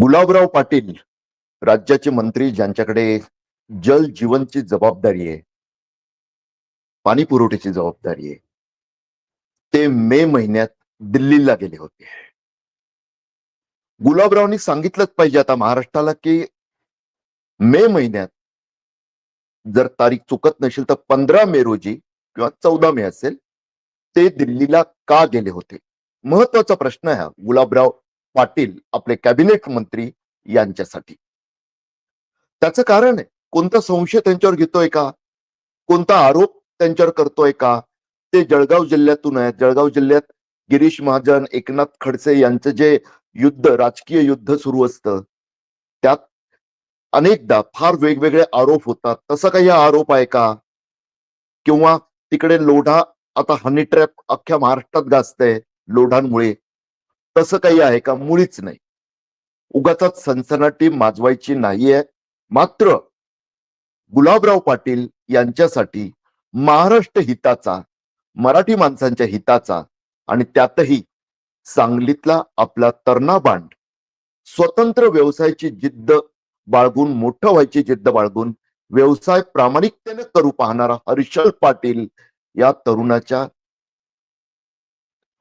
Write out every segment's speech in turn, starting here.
गुलाबराव पाटील राज्याचे मंत्री ज्यांच्याकडे जल जीवनची जबाबदारी आहे पाणी पुरवठ्याची जबाबदारी आहे ते मे महिन्यात दिल्लीला गेले होते. गुलाबरावनी सांगितलंच पाहिजे आता महाराष्ट्राला की मे महिन्यात जर तारीख चुकत नसेल तर पंधरा मे रोजी किंवा चौदा मे असेल ते दिल्लीला का गेले होते? महत्त्वाचा प्रश्न आहे हा. गुलाबराव पाटील आपले कॅबिनेट मंत्री यांच्यासाठी. त्याचं कारण आहे कोणता संशय त्यांच्यावर घेतोय का? कोणता आरोप त्यांच्यावर करतोय का? ते जळगाव जिल्ह्यातून आहेत. जळगाव जिल्ह्यात गिरीश महाजन एकनाथ खडसे यांचं जे युद्ध राजकीय युद्ध सुरू असतं त्यात अनेकदा फार वेगवेगळे आरोप होतात. तसा काही हा आरोप आहे का? किंवा तिकडे लोढा आता हनी ट्रॅप अख्ख्या महाराष्ट्रात गाजतंय लोढांमुळे. तसं काही आहे का? मुळीच नाही. उगाच सनसनाटी माजवायची नाहीये मात्र गुलाबराव पाटील यांच्यासाठी महाराष्ट्र हिताचा मराठी माणसांच्या हिताचा आणि त्यातही सांगलीतला आपला तरणा बांड स्वतंत्र व्यवसायाची जिद्द बाळगून मोठं व्हायची जिद्द बाळगून व्यवसाय प्रामाणिकतेने करू पाहणारा हर्षल पाटील या तरुणाच्या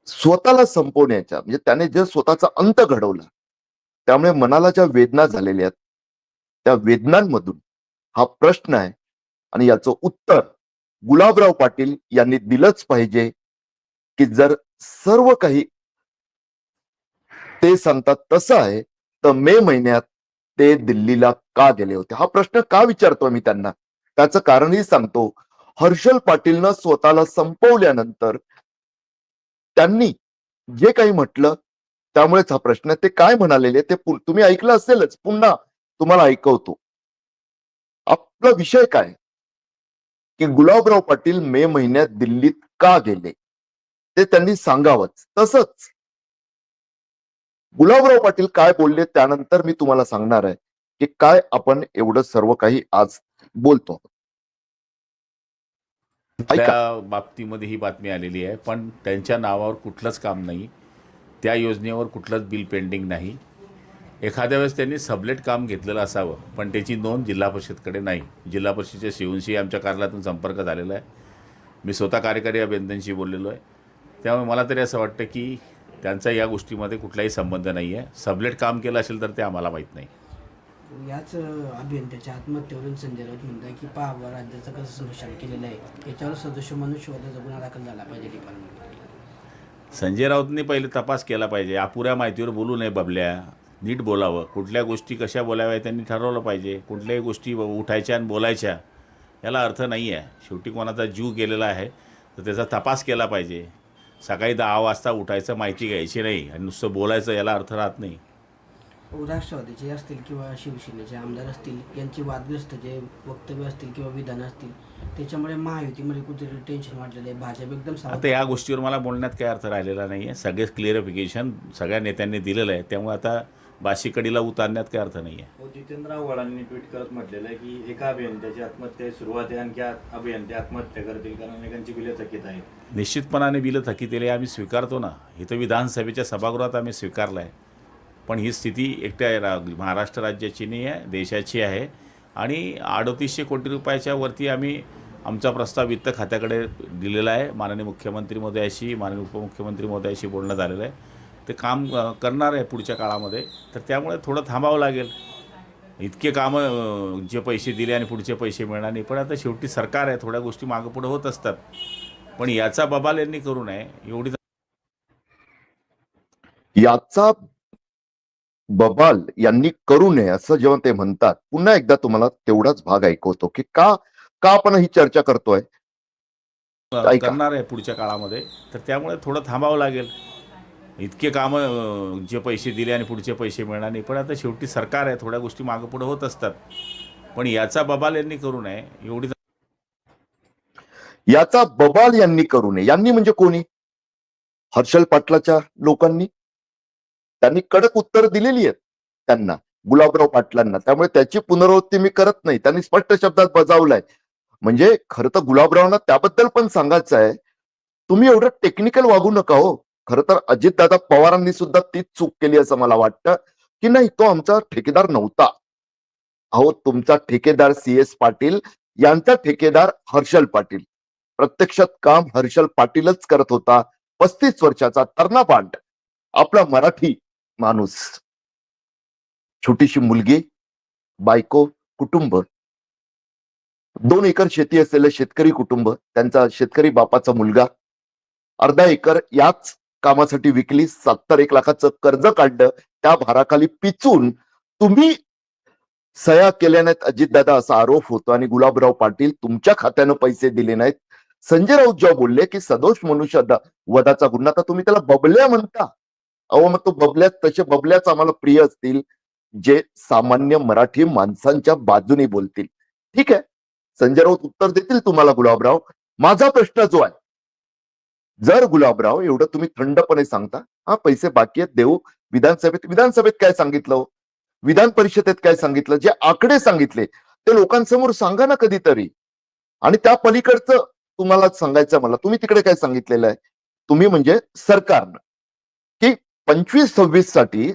स्वतःला संपवण्याच्या म्हणजे त्याने जे स्वतःचा अंत घडवला त्यामुळे मनाला ज्या वेदना झालेल्या आहेत त्या वेदनांमधून हा प्रश्न आहे आणि याचं उत्तर गुलाबराव पाटील यांनी दिलंच पाहिजे की जर सर्व काही ते सांगतात तसं आहे तर मे महिन्यात ते दिल्लीला का गेले होते? हा प्रश्न का विचारतो मी त्यांना? त्याचं कारणही सांगतो. हर्षल पाटीलनं स्वतःला संपवल्यानंतर त्यांनी जे काही म्हटलं त्यामुळेच हा प्रश्न ते काय म्हणालेले ते तुम्ही ऐकलं असेलच. पुन्हा तुम्हाला ऐकवतो. आपला विषय काय? की गुलाबराव पाटील मे महिन्यात दिल्लीत का गेले? ते त्यांनी सांगावंच. तसंच गुलाबराव पाटील काय बोलले त्यानंतर मी तुम्हाला सांगणार आहे की काय आपण एवढं सर्व काही आज बोलतो त्या बाबतीमध्ये ही बातमी आलेली आहे पण त्यांच्या नावावर कुठलंच काम नाही. त्या योजनेवर कुठलंच बिल पेंडिंग नाही. एखाद्या वेळेस त्यांनी सबलेट काम घेतलेलं असावं पण त्याची नोंद जिल्हा परिषदकडे नाही. जिल्हा परिषदेच्या शिवूनशी आमच्या कार्यालयातून संपर्क झालेला आहे. मी स्वतः कार्यकारी अभियंत्यांशी बोललेलो आहे. त्यामुळे मला तरी असं वाटतं की त्यांचा या गोष्टीमध्ये कुठलाही संबंध नाही आहे सबलेट काम केलं असेल तर ते आम्हाला माहीत नाही. याच अभियंत्याच्या आत्महत्येवरून संजय राऊत म्हणतात की पहा राज्याचं कसं संरक्षण केलेलं आहे याच्यावर सदस्य मनुष्यवधाचा गुन्हा दाखल झाला पाहिजे डिपार्टमेंट संजय राऊतनी पहिले तपास केला पाहिजे. अपुऱ्या माहितीवर बोलू नये बबल्या. नीट बोलावं. कुठल्या गोष्टी कशा बोलाव्या त्यांनी ठरवलं पाहिजे. कुठल्याही गोष्टी उठायच्या आणि बोलायच्या याला अर्थ नाही आहे. शेवटी कोणाचा जीव गेलेला आहे तर त्याचा तपास केला पाहिजे. सकाळी दहा वाजता उठायचं माहिती घ्यायची नाही आणि नुसतं बोलायचं याला अर्थ राहत नाही. राष्ट्रवादीचे असतील किंवा शिवसेनेचे आमदार असतील यांचे वादग्रस्त जे वक्तव्य असतील किंवा विधान असतील त्याच्यामुळे महायुतीमध्ये कुठेतरी टेन्शन वाढलेलं आहे. भाजप एकदम आता या गोष्टीवर मला बोलण्यात काही अर्थ राहिलेला नाही आहे सगळेच क्लिअरिफिकेशन सगळ्या नेत्यांनी दिलेलं आहे. त्यामुळे आता बाशीकडीला उतारण्यात काही अर्थ नाही आहे हो, जितेंद्र आव्हाडांनी ट्विट करत म्हटलेलं आहे की एका अभियंत्याची आत्महत्या सुरुवात आहे आणखी अभियंते आत्महत्या करतील कारण अनेकांची बिले थकीत आहेत. निश्चितपणाने बिलं थकीत आम्ही स्वीकारतो ना. इथं विधानसभेच्या सभागृहात आम्ही स्वीकारलं आहे पण ही स्थिती एकट्या रा महाराष्ट्र राज्याची नाही आहे देशाची आहे. आणि अडतीसशे कोटी रुपयाच्या वरती आम्ही आमचा प्रस्ताव वित्त खात्याकडे दिलेला आहे. माननीय मुख्यमंत्री महोदयाशी माननीय उपमुख्यमंत्री महोदयाशी बोलणं झालेलं आहे. ते काम करणार आहे पुढच्या काळामध्ये. तर त्यामुळे थोडं थांबावं लागेल. इतके कामं जे पैसे दिले आणि पुढचे पैसे मिळणार नाही. पण आता शेवटी सरकार आहे थोड्या गोष्टी मागं पुढं होत असतात. पण याचा बबाल यांनी करू नये एवढी याचा बबाल यांनी करू नये असं जेव्हा ते म्हणतात पुन्हा एकदा तुम्हाला तेवढाच भाग ऐकवतो की का का आपण ही चर्चा करतोय. करणार आहे पुढच्या काळामध्ये तर त्यामुळे थोडं थांबावं लागेल. इतके कामं जे पैसे दिले आणि पुढचे पैसे मिळणार नाही पण आता शेवटी सरकार आहे थोड्या गोष्टी मागं पुढं होत असतात. पण याचा बबाल यांनी करू नये एवढी याचा बबाल यांनी करू नये. यांनी म्हणजे कोणी? हर्षल पाटलाच्या लोकांनी? त्यांनी कडक उत्तर दिलेली आहेत त्यांना गुलाबराव पाटलांना. त्यामुळे त्याची पुनरावृत्ती मी करत नाही. त्यांनी स्पष्ट शब्दात बजावलाय. म्हणजे खरं तर गुलाबरावना त्याबद्दल पण सांगायचं आहे. तुम्ही एवढं टेक्निकल वागू नका हो. खरं तर अजितदादा पवारांनी सुद्धा तीच चूक केली असं मला वाटतं. की नाही तो आमचा ठेकेदार नव्हता. अहो तुमचा ठेकेदार सी एस पाटील यांचा ठेकेदार हर्षल पाटील. प्रत्यक्षात काम हर्षल पाटीलच करत होता. पस्तीस वर्षाचा तरणा आपला मराठी माणूस. छोटीशी मुलगी बायको कुटुंब. दोन एकर शेती असलेलं शेतकरी कुटुंब त्यांचा शेतकरी बापाचा मुलगा. अर्धा एकर याच कामासाठी विकली सत्तर एक लाखाचं कर्ज काढलं त्या भाराखाली पिचून तुम्ही सया केल्या नाहीत अजितदादा असा आरोप होतो आणि गुलाबराव पाटील तुमच्या खात्यानं पैसे दिले नाहीत. संजय राऊत जेव्हा बोलले की सदोष मनुष्य वधाचा गुन्हा तर तुम्ही त्याला बबल्या म्हणता. अहो मग तो बबल्यात तसे बबल्याच आम्हाला प्रिय असतील जे सामान्य मराठी माणसांच्या बाजूने बोलतील. ठीक आहे? संजय राऊत उत्तर देतील तुम्हाला गुलाबराव. माझा प्रश्न जो आहे जर गुलाबराव एवढं तुम्ही थंडपणे सांगता हा पैसे बाकी आहेत देऊ विधानसभेत विधानसभेत काय सांगितलं हो? विधान परिषदेत काय सांगितलं? जे आकडे सांगितले ते लोकांसमोर सांगा ना कधीतरी. आणि त्या पलीकडचं तुम्हाला सांगायचं मला. तुम्ही तिकडे काय सांगितलेलं आहे? तुम्ही म्हणजे सरकारनं. पंचवीस सव्वीससाठी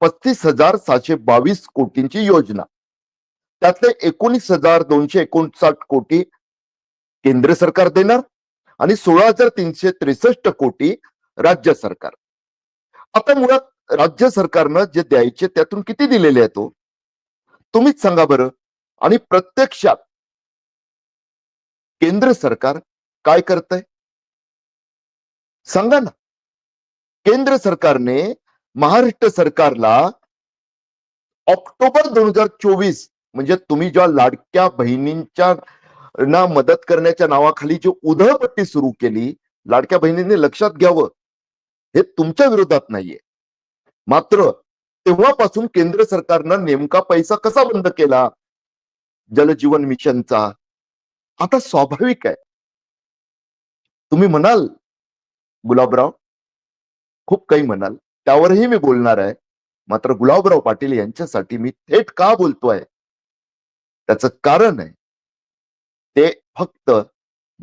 पस्तीस हजार सहाशे बावीस कोटींची योजना. त्यातले एकोणीस हजार दोनशे एकोणसाठ कोटी केंद्र सरकार देणार आणि सोळा हजार तीनशे त्रेसष्ट कोटी राज्य सरकार. आता मुळात राज्य सरकारनं जे द्यायचे त्यातून किती दिलेले आहेत तो तुम्हीच सांगा बरं. आणि प्रत्यक्षात केंद्र सरकार काय करतंय? सांगा ना. केंद्र सरकारने महाराष्ट्र सरकारला ऑक्टोबर दोन हजार चोवीस म्हणजे तुम्ही ज्या लाडक्या बहिणींच्या ना मदत करण्याच्या नावाखाली जी उधळपट्टी सुरू केली लाडक्या बहिणींनी लक्षात घ्यावं. हे तुमच्या विरोधात नाहीये. मात्र तेव्हापासून केंद्र सरकारनं नेमका पैसा कसा बंद केला? जलजीवन मिशनचा. आता स्वाभाविक आहे. तुम्ही म्हणाल गुलाबराव खूप काही म्हणाल. त्यावरही मी बोलणार आहे. मात्र गुलाबराव पाटील यांच्यासाठी मी थेट का बोलतोय? त्याचं कारण आहे. ते फक्त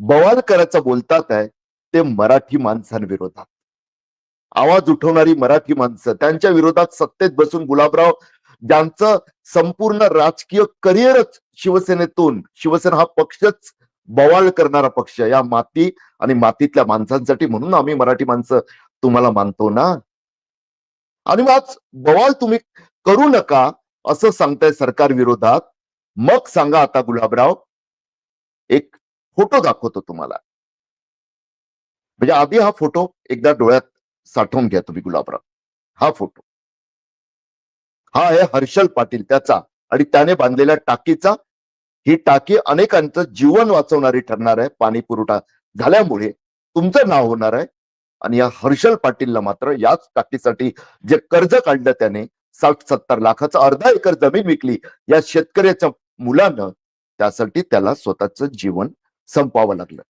बवाल करायचं बोलतात आहे. ते मराठी माणसांविरोधात. आवाज उठवणारी मराठी माणसं. त्यांच्या विरोधात सत्तेत बसून गुलाबराव ज्यांचं संपूर्ण राजकीय करिअरच शिवसेनेतून शिवसेना हा पक्षच बवाल करणारा पक्ष या माती आणि मातीतल्या माणसांसाठी म्हणून आम्ही मराठी माणसं तुम्हाला मानतो ना? आणि मग आज बवाल तुम्ही करू नका असं सांगताय सरकार विरोधात. मग सांगा आता गुलाबराव. एक फोटो दाखवतो तुम्हाला. म्हणजे आधी हा फोटो एकदा डोळ्यात साठवून घ्या तुम्ही गुलाबराव. हा फोटो. हा आहे हर्षल पाटील त्याचा आणि त्याने बांधलेल्या टाकीचा. ही टाकी अनेकांचं जीवन वाचवणारी ठरणार आहे. पाणी पुरवठा झाल्यामुळे तुमचं नाव होणार आहे. आणि या हर्षल पाटीलला मात्र याच टाकीसाठी जे कर्ज काढलं त्याने साठ सत्तर लाखाचं अर्धा एकर जमीन विकली या शेतकऱ्याच्या मुलानं त्यासाठी त्याला स्वतःचं जीवन संपावं लागलं.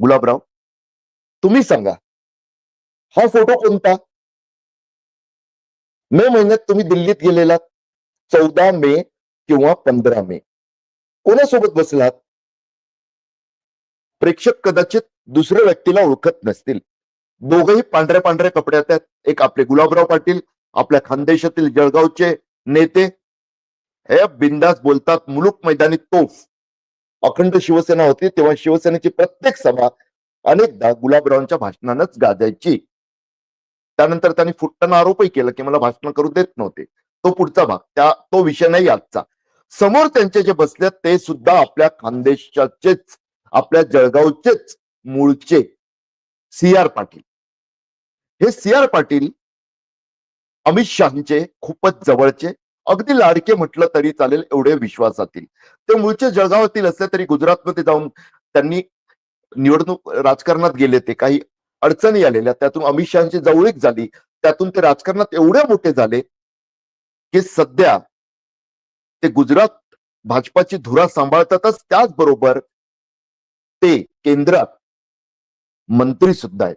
गुलाबराव तुम्ही सांगा हा फोटो कोणता? मे महिन्यात तुम्ही दिल्लीत गेलेला चौदा मे किंवा पंधरा मे. कोणासोबत बसलात? प्रेक्षक कदाचित दुसऱ्या व्यक्तीला ओळखत नसतील. दोघही पांढऱ्या पांढऱ्या कपड्यात आहेत एक आपले गुलाबराव पाटील आपल्या खानदेशातील जळगावचे नेते. हे बिंदास बोलतात मुलुक मैदानी तोफ. अखंड शिवसेना होती तेव्हा शिवसेनेची प्रत्येक सभा अनेकदा गुलाबरावांच्या भाषणानंच गाजायची. त्यानंतर त्यांनी फुटताना आरोपही केला की मला भाषण करू देत नव्हते. तो पुढचा भाग त्या तो विषय नाही आजचा. समोर त्यांचे जे बसले ते सुद्धा आपल्या खानदेशाचेच आपल्या जळगावचेच मूळचे. C R Patil. हे सी आर पाटील अमित शहाचे खूपच जवळचे अगदी लाडके म्हटलं तरी चालेल एवढे विश्वासातील. ते मूळचे जळगावातील असले तरी गुजरातमध्ये जाऊन त्यांनी निवडणूक राजकारणात गेले ते काही अडचणी आलेल्या त्यातून अमित शहाची जवळीक झाली त्यातून ते राजकारणात एवढे मोठे झाले की सध्या ते गुजरात भाजपाची धुरा सांभाळतातच त्याचबरोबर ते केंद्रात मंत्री सुद्धा आहेत.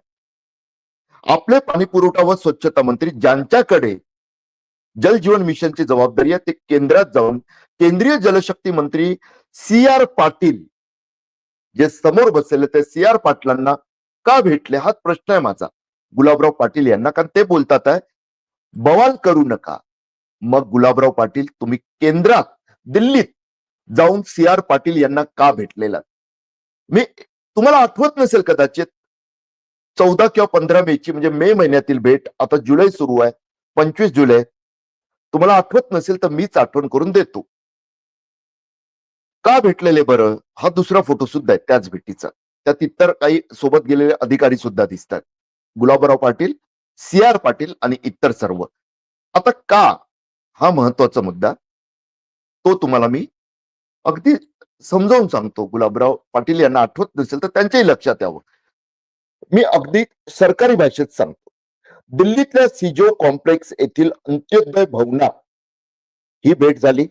आपले पाणी पुरवठा व स्वच्छता मंत्री ज्यांच्याकडे जल जीवन मिशनची जबाबदारी आहे ते केंद्रात जाऊन केंद्रीय जलशक्ती मंत्री सी आर पाटील जे समोर बसलेले ते सी आर पाटलांना का भेटले? हाच प्रश्न आहे माझा. गुलाबराव पाटील यांना कारण ते बोलतात आहे बवाल करू नका. मग गुलाबराव पाटील तुम्ही केंद्रात दिल्लीत जाऊन सी आर पाटील यांना का भेटलेला मी तुम्हाला आठवत नसेल कदाचित चौदा किंवा पंधरा मेची म्हणजे मे महिन्यातील भेट आता जुलै सुरू आहे पंचवीस जुलै. तुम्हाला आठवत नसेल तर मीच आठवण करून देतो. का भेटलेले बरं? हा दुसरा फोटो सुद्धा आहे त्याच भेटीचा. त्यात इतर काही सोबत गेलेले अधिकारी सुद्धा दिसतात. गुलाबराव पाटील सी आर पाटील आणि इतर सर्व. आता का? हा महत्त्वाचा मुद्दा. तो तुम्हाला मी अगदी समजावून सांगतो. गुलाबराव पाटील यांना आठवत नसेल तर त्यांच्याही लक्षात यावं. मी अगदी सरकारी भाषेत सांगतो. दिल्लीतल्या सिजो कॉम्प्लेक्स येथील अंत्योदय भवनात ही भेट झाली.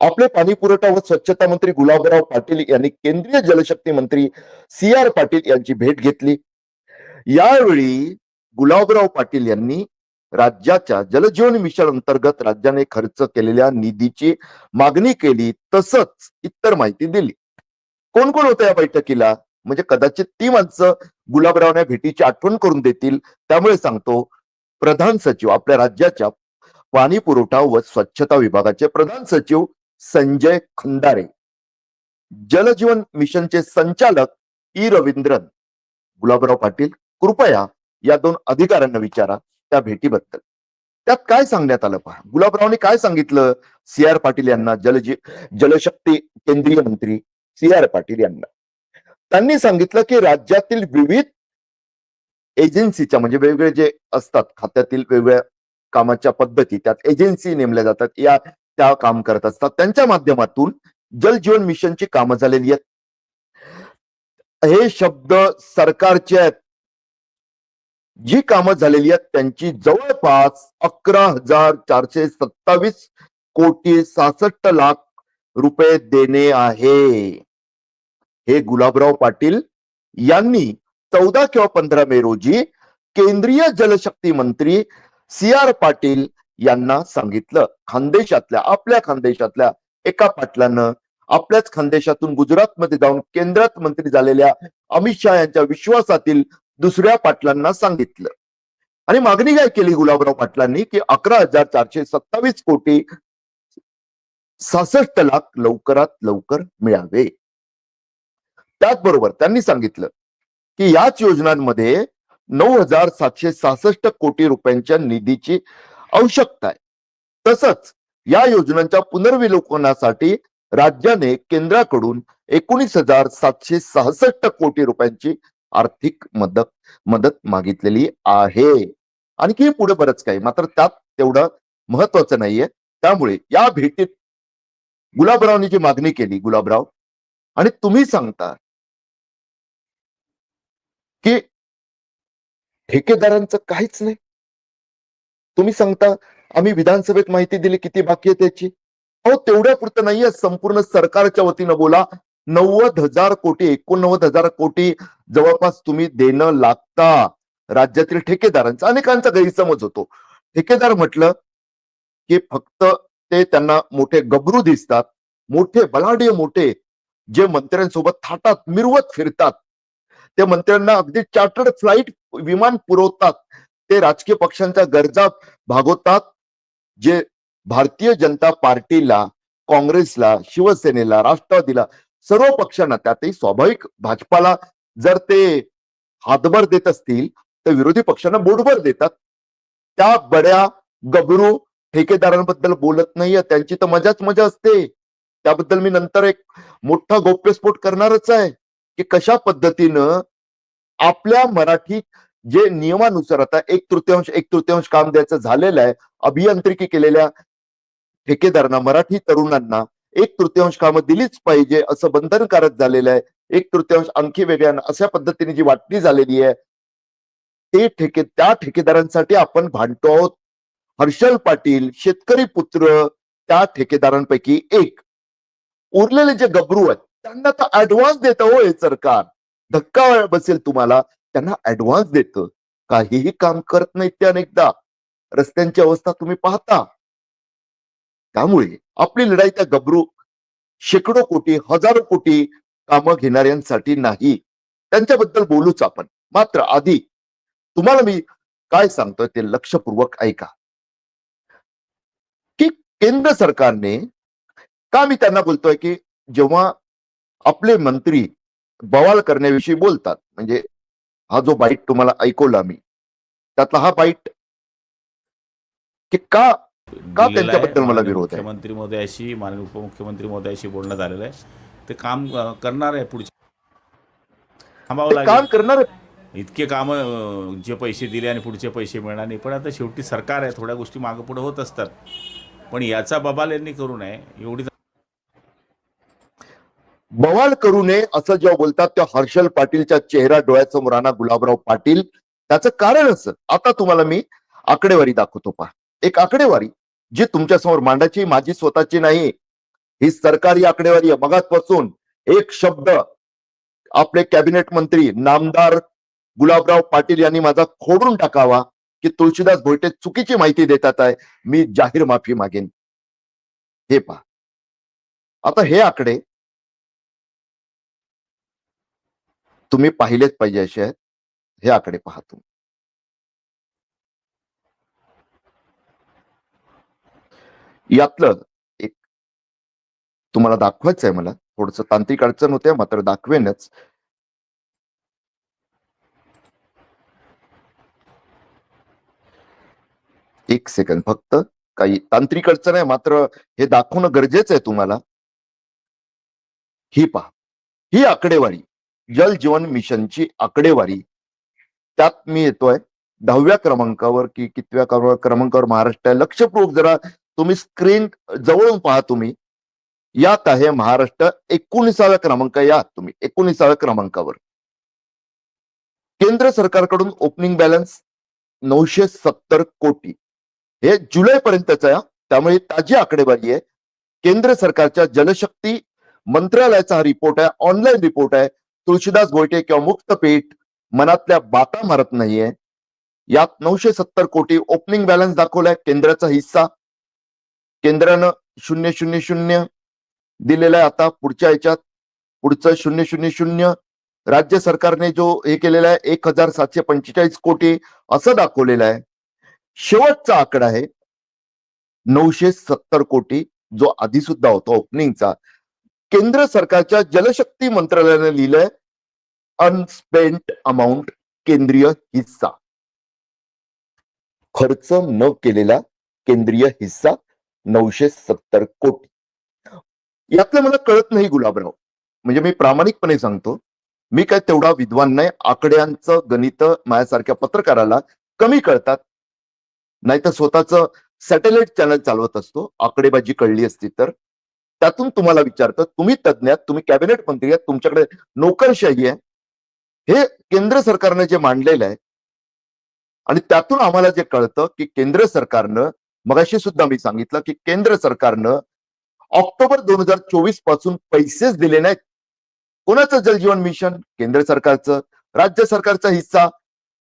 आपले पाणी पुरवठा व स्वच्छता मंत्री गुलाबराव पाटील यांनी केंद्रीय जलशक्ती मंत्री सी आर पाटील यांची भेट घेतली. यावेळी गुलाबराव पाटील यांनी राज्याच्या जलजीवन मिशन अंतर्गत राज्याने खर्च केलेल्या निधीची मागणी केली तसंच इतर माहिती दिली. कोण कोण होतं या बैठकीला? म्हणजे कदाचित ती माणसं गुलाबरावने भेटीची आठवण करून देतील त्यामुळे सांगतो प्रधान सचिव आपल्या राज्याच्या पाणी पुरवठा व स्वच्छता विभागाचे प्रधान सचिव संजय खंदारे जलजीवन मिशनचे संचालक ई रवींद्रन. गुलाबराव पाटील कृपया या दोन अधिकाऱ्यांना विचारा त्या भेटीबद्दल. त्यात काय सांगण्यात आलं पहा? गुलाबरावने काय सांगितलं? सी आर पाटील यांना जलजी जलशक्ती केंद्रीय मंत्री सी आर पाटील यांना. त्यांनी सांगितलं की राज्यातील विविध एजन्सीच्या म्हणजे वेगवेगळे जे असतात खात्यातील वेगवेगळ्या कामाच्या पद्धती त्यात एजन्सी नेमल्या जातात या त्या काम करत असतात. त्यांच्या माध्यमातून जल जीवन मिशनची कामं झालेली आहेत. हे शब्द सरकारचे आहेत. जी कामं झालेली आहेत त्यांची जवळपास अकरा हजार चारशे सत्तावीस कोटी सहासष्ट लाख रुपये देणे आहे. हे गुलाबराव पाटील यांनी चौदा किंवा पंधरा मे रोजी केंद्रीय जलशक्ती मंत्री सी आर पाटील यांना सांगितलं. खानदेशातल्या आपल्या खानदेशातल्या एका पाटलानं आपल्याच खानदेशातून गुजरातमध्ये जाऊन केंद्रात मंत्री झालेल्या अमित शहा यांच्या विश्वासातील दुसऱ्या पाटलांना सांगितलं. आणि मागणी काय केली गुलाबराव पाटलांनी? की अकरा हजार चारशे सत्तावीस कोटी सहासष्ट लाख लवकरात लवकर मिळावे. त्याचबरोबर त्यांनी सांगितलं की याच योजनांमध्ये नऊ हजार सातशे सहासष्ट कोटी रुपयांच्या निधीची आवश्यकता आहे. तसंच या योजनांच्या पुनर्विलोकनासाठी राज्याने केंद्राकडून एकोणीस हजार सातशे सहासष्ट कोटी रुपयांची आर्थिक मदत मदत मागितलेली आहे. आणखी पुढे बरंच काही मात्र त्यात तेवढं महत्वाचं नाहीये. त्यामुळे या भेटीत गुलाबरावनी जी मागणी केली गुलाबराव आणि तुम्ही सांगता की ठेकेदारांचं काहीच नाही. तुम्ही सांगता आम्ही विधानसभेत माहिती दिली किती बाकी आहे त्याची? अहो तेवढ्या पुरतं नाहीये संपूर्ण सरकारच्या वतीनं बोला. नव्वद हजार कोटी एकोणनव्वद हजार कोटी जवळपास तुम्ही देणं लागता. राज्यातील ठेकेदारांचा अनेकांचा गैरसमज होतो. ठेकेदार म्हटलं की फक्त ते त्यांना मोठे गबरू दिसतात मोठे बलाढ्य मोठे जे मंत्र्यांसोबत थाटात मिरवत फिरतात. ते मंत्र्यांना अगदी चार्टर्ड फ्लाईट विमान पुरवतात. ते राजकीय पक्षांच्या गरजा भागवतात. जे भारतीय जनता पार्टीला काँग्रेसला शिवसेनेला राष्ट्रवादीला सर्व पक्षांना त्यातही स्वाभाविक भाजपाला जर ते हातभर देत असतील तर विरोधी पक्षांना बोटभर देतात. त्या बड्या गबरू ठेकेदारांबद्दल बोलत नाहीये. त्यांची तर मजाच मजा असते. त्याबद्दल मी नंतर एक मोठा गौप्यस्फोट करणारच आहे. की कशा पद्धतीनं आपल्या मराठी जे नियमानुसार आता एक तृतीयांश एक तृतीयांश काम द्यायचं झालेलं आहे अभियांत्रिकी केलेल्या ठेकेदारांना मराठी तरुणांना एक तृतीयांश कामं दिलीच पाहिजे असं बंधनकारक झालेलं आहे. एक तृतीयांश आणखी वेगळ्या अशा पद्धतीने जी वाटणी झालेली आहे ते ठेके त्या ठेकेदारांसाठी आपण भांडतो आहोत. हर्षल पाटील शेतकरी पुत्र त्या ठेकेदारांपैकी एक. उरलेले जे गबरू आहेत त्यांना तर ऍडव्हान्स देत हो हे सरकार. धक्का बसेल तुम्हाला त्यांना ऍडव्हान्स देतं. काहीही काम करत नाहीत ते अनेकदा. रस्त्यांची अवस्था तुम्ही पाहता. त्यामुळे आपली लढाई त्या गबरू शेकडो कोटी हजारो कोटी कामं घेणाऱ्यांसाठी नाही. त्यांच्याबद्दल बोलूच आपण. मात्र आधी तुम्हाला मी काय सांगतोय ते लक्षपूर्वक ऐका. केंद्र सरकारने का मी त्यांना बोलतोय की जेव्हा आपले मंत्री बवाल करण्याविषयी बोलतात. म्हणजे हा जो बाईट तुम्हाला ऐकवला मी त्यातला हा बाईट की का आहे. त्यांच्याबद्दल मला विरोध आहे? मुख्यमंत्री महोदयाशी माननीय उपमुख्यमंत्री महोदयाशी बोलण्यात आलेलं आहे. ते काम करणार आहे पुढचे थांबावं ते काम करणार इतके काम जे पैसे दिले आणि पुढचे पैसे मिळणार नाही. पण आता शेवटी सरकार आहे थोड्या गोष्टी मागं पुढे होत असतात. पण याचा बबाल यांनी करू नये. एवढी बवाल करू नये असं जेव्हा बोलतात तेव्हा हर्षल पाटीलच्या चेहरा डोळ्यासमोर आणा गुलाबराव पाटील. त्याचं कारण असं. आता तुम्हाला मी आकडेवारी दाखवतो पहा. एक आकडेवारी जी तुमच्यासमोर मांडायची माझी स्वतःची नाही. ही सरकारी आकडेवारी आहे. मगासपासून एक शब्द आपले कॅबिनेट मंत्री नामदार गुलाबराव पाटील यांनी माझा खोडून टाकावा की तुळशीदास भोईटे चुकीची माहिती देतात आहे. मी जाहीर माफी मागेन. हे पहा. आता हे आकडे तुम्ही पाहिलेच पाहिजे असे आहेत हे आकडे पाहतो तुम्ही. यातलं एक तुम्हाला दाखवायचं आहे मला थोडस तांत्रिक अडचण होते मात्र दाखवेनच. एक सेकंद फक्त काही तांत्रिक अडचण आहे मात्र हे दाखवणं गरजेचं आहे तुम्हाला. ही पहा ही आकडेवारी. जल जीवन मिशनची आकडेवारी. त्यात मी येतोय दहाव्या क्रमांकावर की कितव्या क्रमांकावर महाराष्ट्र आहे. लक्षपूर्वक जरा तुम्ही स्क्रीन जवळून पहा तुम्ही. यात आहे महाराष्ट्र एकोणीसाव्या क्रमांक. या तुम्ही एकोणीसाव्या क्रमांकावर. केंद्र सरकारकडून ओपनिंग बॅलन्स नऊशे सत्तर कोटी. हे जुलै पर्यंतच त्यामुळे ताजी आकडेवारी आहे. केंद्र सरकारच्या जलशक्ती मंत्रालयाचा हा रिपोर्ट आहे ऑनलाईन रिपोर्ट आहे. तुळशीदास गोयटे किंवा मुक्तपीठ मनातल्या बाता मारत नाहीये. यात नऊशे सत्तर कोटी ओपनिंग बॅलन्स दाखवलाय. केंद्राचा हिस्सा. केंद्रानं शून्य शून्य शून्य दिलेला आहे आता पुढच्या याच्यात पुढचं शून्य शून्य शून्य. राज्य सरकारने जो हे केलेला आहे एक हजार सातशे पंचेचाळीस कोटी असं दाखवलेलं आहे. शेवटचा आकडा आहे. नऊशे सत्तर कोटी जो आधी सुद्धा होता ओपनिंगचा केंद्र सरकारच्या जलशक्ती मंत्रालयाने लिहिलंय अनस्पेंट अमाऊंट केंद्रीय हिस्सा. खर्च न केलेला केंद्रीय हिस्सा नऊशे सत्तर कोटी. यातलं मला कळत नाही गुलाबराव. म्हणजे मी प्रामाणिकपणे सांगतो मी काय तेवढा विद्वान नाही आकड्यांचं गणित माझ्यासारख्या पत्रकाराला कमी कळतात. नाही तर स्वतःच सॅटेलाइट चॅनल चालवत असतो आकडेबाजी कळली असती तर. त्यातून तुम्हाला विचारतं तुम्ही तज्ञ आहात तुम्ही कॅबिनेट मंत्री आहात तुमच्याकडे नोकरशाही आहे. हे केंद्र सरकारनं जे मांडलेलं आहे आणि त्यातून आम्हाला जे कळतं की केंद्र सरकारनं मगाशी सुद्धा मी सांगितलं की केंद्र सरकारनं ऑक्टोबर दोन हजार चोवीसपासून पैसेच दिले नाहीत. कोणाचं जलजीवन मिशन? केंद्र सरकारचं. राज्य सरकारचा हिस्सा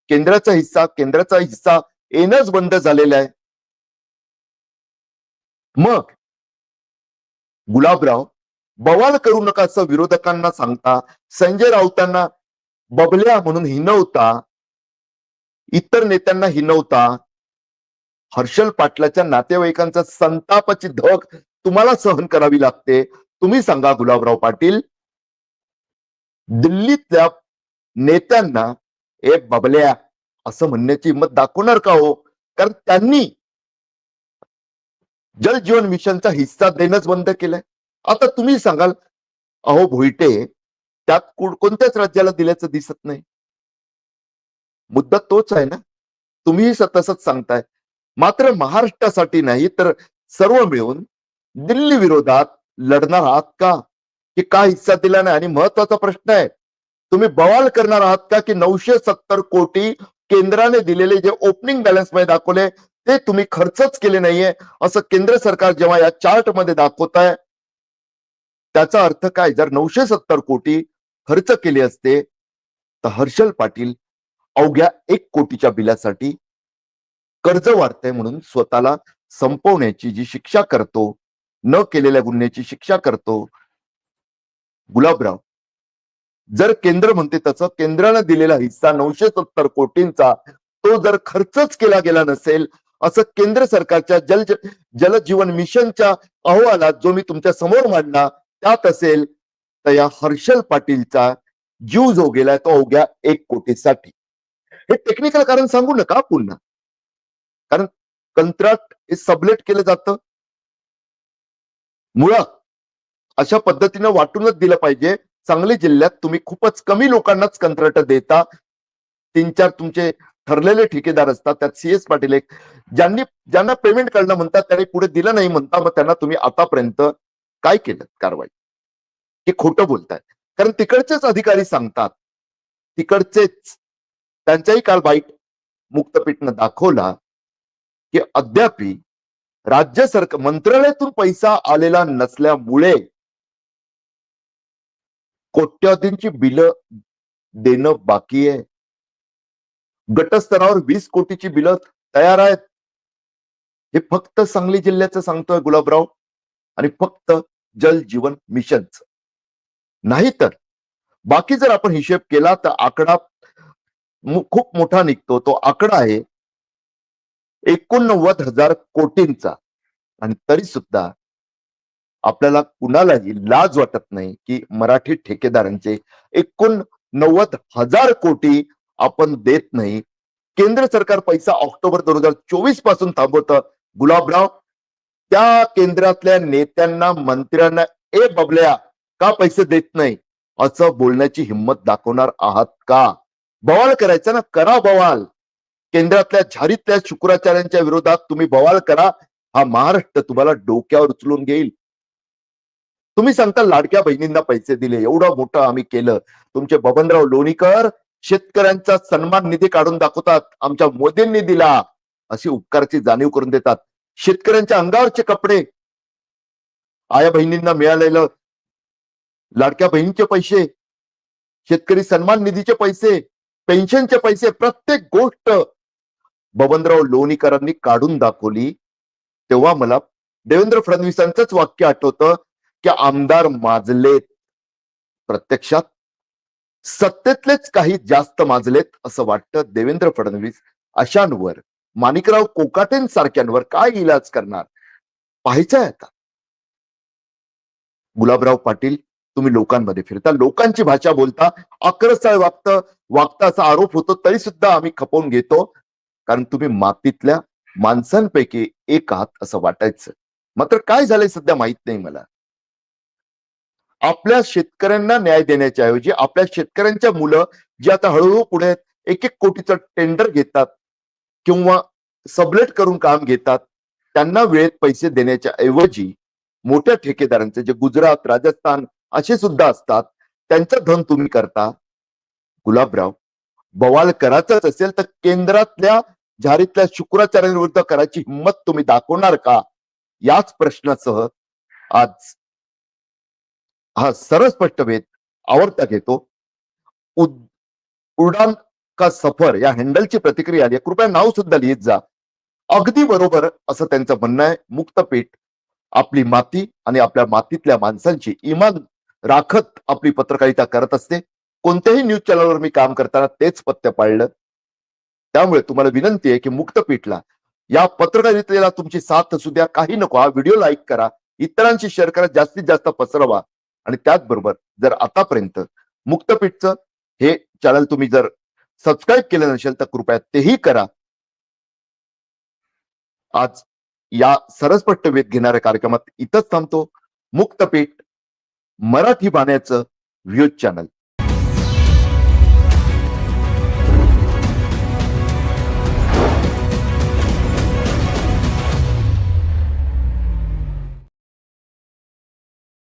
केंद्राचा हिस्सा केंद्राचा हिस्सा येणंच बंद झालेला आहे. मग गुलाबराव बवाल करू नका असं विरोधकांना सांगता संजय राऊतांना बबल्या म्हणून हिनवता इतर नेत्यांना हिनवता हर्षल पाटलाच्या नातेवाईकांचा संतापाची धक तुम्हाला सहन करावी लागते. तुम्ही सांगा गुलाबराव पाटील. दिल्लीतल्या नेत्यांना ए बबल्या असं म्हणण्याची हिंमत दाखवणार का हो? कारण त्यांनी जल जीवन मिशनचा हिस्सा देणंच बंद केलंय. आता तुम्ही सांगाल अहो भोईटे त्यात कोणत्याच राज्याला दिल्याचं दिसत नाही. मुद्दा तोच आहे ना? तुम्ही तसंच सांगताय. मात्र महाराष्ट्रासाठी नाही तर सर्व मिळून दिल्ली विरोधात लढणार आहात का? की का हिस्सा दिला नाही? आणि महत्त्वाचा प्रश्न आहे तुम्ही बवाल करणार आहात का की नऊशे सत्तर कोटी केंद्राने दिलेले जे ओपनिंग बॅलन्समध्ये दाखवले ते तुम्ही खर्चच केले नाहीये असं केंद्र सरकार जेव्हा या चार्टमध्ये दाखवत आहे त्याचा अर्थ काय? जर नऊशे सत्तर कोटी खर्च केले असते तर हर्षल पाटील अवघ्या एक कोटीच्या बिलासाठी कर्ज वाढतंय म्हणून स्वतःला संपवण्याची जी शिक्षा करतो न केलेल्या गुन्ह्याची शिक्षा करतो. गुलाबराव जर केंद्र म्हणते तसं केंद्रानं दिलेला हिस्सा नऊशे सत्तर कोटींचा तो जर खर्चच केला गेला नसेल असं केंद्र सरकारच्या जल जलजीवन मिशनच्या अहवालात जो मी तुमच्यासमोर मांडला त्यात असेल तर या हर्षल पाटीलचा जीव जो गेलाय तो अवघ्या एक कोटीसाठी. हे टेक्निकल कारण सांगू नका पुन्हा. कारण कंत्राट हे सबलेट केलं जातं. मुळात अशा पद्धतीनं वाटूनच दिलं पाहिजे. सांगली जिल्ह्यात तुम्ही खूपच कमी लोकांनाच कंत्राट देता. तीन चार तुमचे ठरलेले ठेकेदार असतात त्यात सी एस पाटील एक. ज्यांनी ज्यांना पेमेंट करणं म्हणतात त्यांनी पुढे दिलं नाही म्हणता मग त्यांना तुम्ही आतापर्यंत काय केलं कारवाई? हे खोटं बोलताय. कारण तिकडचेच अधिकारी सांगतात तिकडचेच. त्यांच्याही काल बाईट मुक्तपीठनं दाखवला की अद्यापी राज्य सरकार मंत्रालयातून पैसा आलेला नसल्यामुळे कोट्यवधींची बिलं देणं बाकी आहे. गटस्तरावर वीस कोटीची बिलं तयार आहेत. हे फक्त सांगली जिल्ह्याचं सांगतोय गुलाबराव. आणि फक्त जल जीवन मिशनच. नाही तर बाकी जर आपण हिशेब केला तर आकडा खूप मोठा निघतो. तो आकडा आहे एकोणनव्वद हजार कोटींचा. आणि तरी सुद्धा आपल्याला कुणालाही लाज वाटत नाही की मराठी ठेकेदारांचे एकोणनव्वद हजार कोटी आपण देत नाही. केंद्र सरकार पैसा ऑक्टोबर दोन हजार चोवीसपासून थांबवतं. गुलाबराव त्या केंद्रातल्या नेत्यांना मंत्र्यांना ए बबल्या का पैसे देत नाही? असं बोलण्याची हिंमत दाखवणार आहात का? बवाल करायचा ना? करा बवाल. केंद्रातल्या झारीतल्या शुक्राचार्यांच्या विरोधात तुम्ही बवाल करा. हा महाराष्ट्र तुम्हाला डोक्यावर उचलून घेईल. तुम्ही सांगता लाडक्या बहिणींना पैसे दिले. एवढं मोठं आम्ही केलं. तुमचे बबनराव लोणीकर शेतकऱ्यांचा सन्मान निधी काढून दाखवतात. आमच्या मोदींनी दिला. अशी उपकाराची जाणीव करून देतात. शेतकऱ्यांच्या अंगावरचे कपडे. आया बहिणींना मिळालेलं लाडक्या बहिणीचे पैसे. शेतकरी सन्मान निधीचे पैसे. पेन्शनचे पैसे. प्रत्येक गोष्ट. बबनराव लोणीकरांनी काढून दाखवली. तेव्हा मला देवेंद्र फडणवीसांचंच वाक्य आठवतं की आमदार माजलेत. प्रत्यक्षात सत्तेतलेच काही जास्त माजलेत असं वाटतं देवेंद्र फडणवीस अशांवर. माणिकराव कोकाटेंसारख्यांवर काय इलाज करणार? पाहायचंय आता. गुलाबराव पाटील तुम्ही लोकांमध्ये फिरता. लोकांची भाषा बोलता. अक्रसळ वागतं वागता असा आरोप होतो तरी सुद्धा आम्ही खपवून घेतो. कारण तुम्ही मातीतल्या माणसांपैकी एक आहात असं वाटायचं. मात्र काय झालंय सध्या माहीत नाही मला. आपल्या शेतकऱ्यांना न्याय देण्याच्या ऐवजी आपल्या शेतकऱ्यांच्या मुलं जी आता हळूहळू पुढे एक एक कोटीचं टेंडर घेतात किंवा सबलेट करून काम घेतात त्यांना वेळेत पैसे देण्याच्या ऐवजी मोठ्या ठेकेदारांचे जे गुजरात राजस्थान असे सुद्धा असतात त्यांचं धन तुम्ही करता. गुलाबराव बवाल करायचंच असेल तर केंद्रातल्या झारीतल्या शुक्राचार्यांविरुद्ध करायची हिंमत तुम्ही दाखवणार का? याच प्रश्नासह आज हा सरळ स्पष्ट वेध आवडता घेतो उडान का सफर या हँडलची प्रतिक्रिया आली आहे. कृपया नाव सुद्धा लिहित जा. अगदी बरोबर असं त्यांचं म्हणणं आहे. मुक्तपीठ आपली माती आणि आपल्या मातीतल्या माणसांची इमान राखत आपली पत्रकारिता करत असते. कोणत्याही न्यूज चॅनलवर मी काम करताना तेच पत्ते पाळलं. त्यामुळे तुम्हाला विनंती आहे की मुक्तपीठला या पत्रकारितेला तुमची साथ असू द्या काही नको हा व्हिडिओ लाईक करा. इतरांशी शेअर करा. जास्तीत जास्त पसरवा. आणि त्याचबरोबर जर आतापर्यंत मुक्तपीठचं हे चॅनल तुम्ही जर सबस्क्राईब केलं नसेल तर कृपया तेही करा. आज या सरसपट्ट वेध घेणाऱ्या कार्यक्रमात इथंच थांबतो. मुक्तपीठ मराठी बाण्याचं व्ह्यूज चॅनल